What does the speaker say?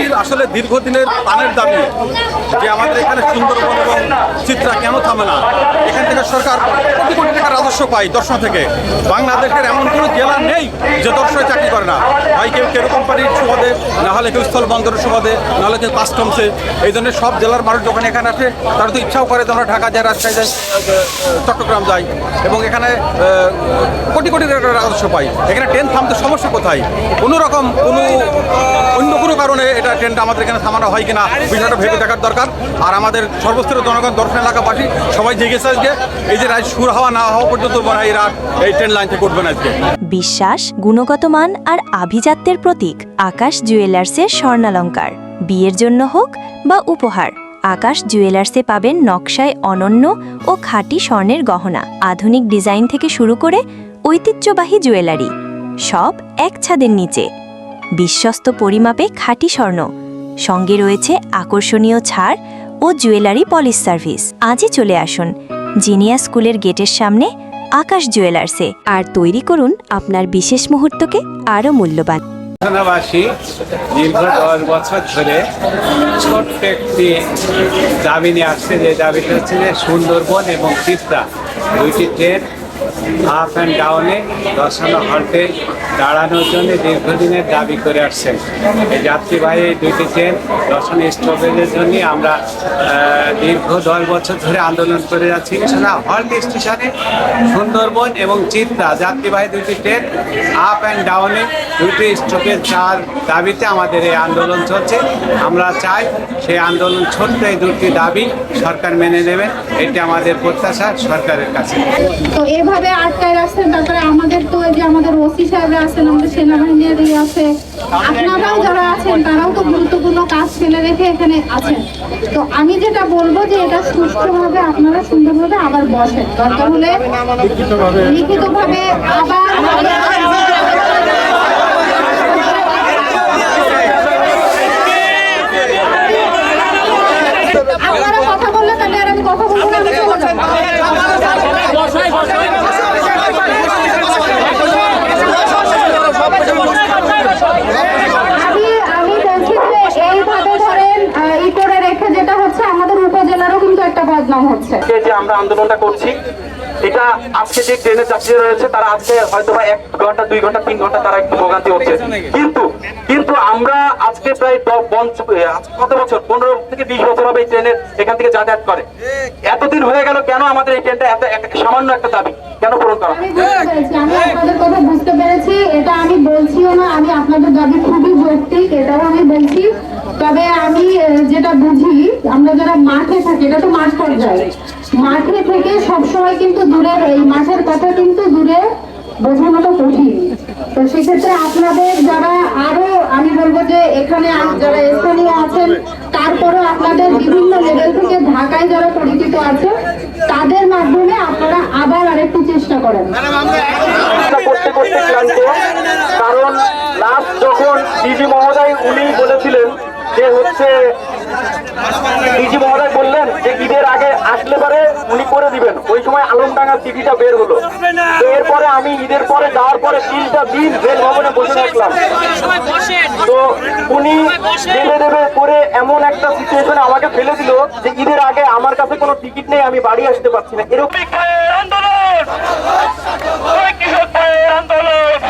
জেলাবাসীর আসলে দীর্ঘদিনের পানের দাবি যে আমাদের এখানে সুন্দরবন এবং চিত্রা কেন থামে না? এখান থেকে সরকার কোটি কোটি টাকা রাজস্ব পায় দর্শন থেকে। বাংলাদেশের এমন কোনো জেলা নেই যে দর্শনে চাকরি করে না। ভাই, কেউ কেরকম পানির কোম্পানির সুবাদে না হলে কেউ স্থল বন্দরের সুবাদে না হলে কেউ কাস্টমসে এই জন্য সব জেলার মানুষ যখন এখানে আসে, তারা তো ইচ্ছাও করে যে আমরা ঢাকা যায় রাজশাহী যায় চট্টগ্রাম যাই। এবং এখানে কোটি কোটি রাজস্ব পাই। এখানে ট্রেন থামতে সমস্যা কোথায়? কোনো রকম কোনো, অন্য কোনো কারণে এটা ট্রেনটা আমাদের এখানে থামানো হয় কিনা, বিষয়টা ভেবে দেখার দরকার। আর আমাদের সর্বস্তরের জনগণ, দর্শন এলাকাবাসী, সবাই জেগেছে আজকে। এই যে রাত সুর হওয়া না হওয়া পর্যন্ত মনে এই ট্রেন লাইন থেকে আজকে। বিশ্বাস, গুণগত মান আর আভিজাত্যের প্রতীক, আকাশ জুয়েলার্সের স্বর্ণালঙ্কার। বিয়ের জন্য হোক বা উপহার, আকাশ জুয়েলার্সে পাবেন নকশায় অনন্য ও খাঁটি স্বর্ণের গহনা। আধুনিক ডিজাইন থেকে শুরু করে ঐতিহ্যবাহী জুয়েলারি, সব এক ছাদের নিচে। বিশ্বস্ত পরিমাপে খাঁটি স্বর্ণ। সঙ্গে রয়েছে আকর্ষণীয় ছাড় ও জুয়েলারি পলিশ সার্ভিস। আজই চলে আসুন জিনিয়া স্কুলের গেটের সামনে আকাশ জুয়েলার্সে। আর তৈরি করুন আপনার বিশেষ মুহূর্তকে আরও মূল্যবান। ঘটনাবাসী দীর্ঘ দশ বছর ধরে ছোট্ট একটি দাবি নিয়ে আসছে। যে দাবিটা হচ্ছে যে সুন্দরবন এবং চিত্রা দুইটি ট্রেন আপ অ্যান্ড ডাউনে দর্শন হল্টে দাঁড়ানোর জন্য দীর্ঘদিনের দাবি করে আসছেন। এই যাত্রীবাহী দুইটি ট্রেন দর্শন স্টপেজের জন্য আমরা দীর্ঘ দশ বছর ধরে আন্দোলন করে যাচ্ছি। এছাড়া হল্ট স্টেশনে সুন্দরবন এবং চিত্রা যাত্রীবাহী দুইটি ট্রেন আপ অ্যান্ড ডাউনে দুইটি স্টপেজ চার দাবিতে আমাদের এই আন্দোলন চলছে। আমরা চাই সেই আন্দোলন ছোট্ট এই দুটি দাবি সরকার মেনে নেবেন। এটি আমাদের প্রত্যাশা সরকারের কাছে। এভাবে আটকায় রাখছেন? তারপরে আমাদের তো যে আমাদের ওসি সাহেবরা আছেন আমাদের সেনাবাহিনীর ইয়ে আছে। আপনারাও যারা আছেন তারাও তো গুরুত্বপূর্ণ কাজ ফেলে রেখে এখানে আছেন। তো আমি যেটা বলব যে এটা সুষ্ঠুভাবে আপনারা সুন্দরভাবে আবার বসেন। দরকার হলে লিখিতভাবে। আবার আপনারা কথা বললে তাহলে আর আমি কথা বলব না আমি চলে যাব আমি আমি বলছি যে এইভাবে ধরেন আহ, ই করে রেখে যেটা হচ্ছে আমাদের উপজেলারও কিন্তু হচ্ছে। যে আমরা আন্দোলনটা করছি এটা আজকে যে ট্রেনের যাত্রীরা রয়েছে তারা আজকে হয়তো বা এক ঘণ্টা দুই ঘণ্টা তিন ঘণ্টা তারা একটু ভোগান্তি হচ্ছে। কিন্তু কিন্তু আমরা আজকে প্রায় কত বছর? পনেরো থেকে বিশ বছর হবে এই ট্রেনের এখান থেকে যাতায়াত করে। এতদিন হয়ে গেল কেন আমাদের এই ট্রেনটা এত সামান্য একটা দাবি? কেন পূরণ করা হয়? আমি বুঝতে পেরেছি আমি আপনাদের কথা বুঝতে পেরেছি এটা আমি বলছিও না আমি আপনাদের দাবি খুবই যৌক্তিক এটাও আমি বলছি তবে আমি যেটা বুঝি আমরা যারা মাঠে থাকি এটা তো মাঠ পর্যায়ে। মাঠে থেকে সবসময় কিন্তু দূরে এই মাঠের কথা কিন্তু দূরে বোঝানোটা কঠিন। তো সেক্ষেত্রে আপনাদের যারা আরও আমি বলব যে এখানে যারা স্থানীয় আছেন তারপরেও আপনাদের বিভিন্ন লেভেল থেকে ঢাকায় যারা পরিচিত আছে তাদের মাধ্যমে আপনারা আবার আরেকটু চেষ্টা করেন। হচ্ছে ডিজি মহারাজ বললেন যে ঈদের আগে আসলে পরে উনি করে দিবেন। ওই সময় আলমডাঙ্গা চিঠিটা বের হলো। এরপরে আমি ঈদের পরে যাওয়ার পরে তিনটা দিন জেল ভবনে বসে থাকলাম। তো উনি ফেলে দেবে করে এমন একটা সিচুয়েশনে আমাকে ফেলে দিল যে ঈদের আগে আমার কাছে কোনো টিকিট নেই, আমি বাড়ি আসতে পারছি না। এরকম আন্দোলন আন্দোলন!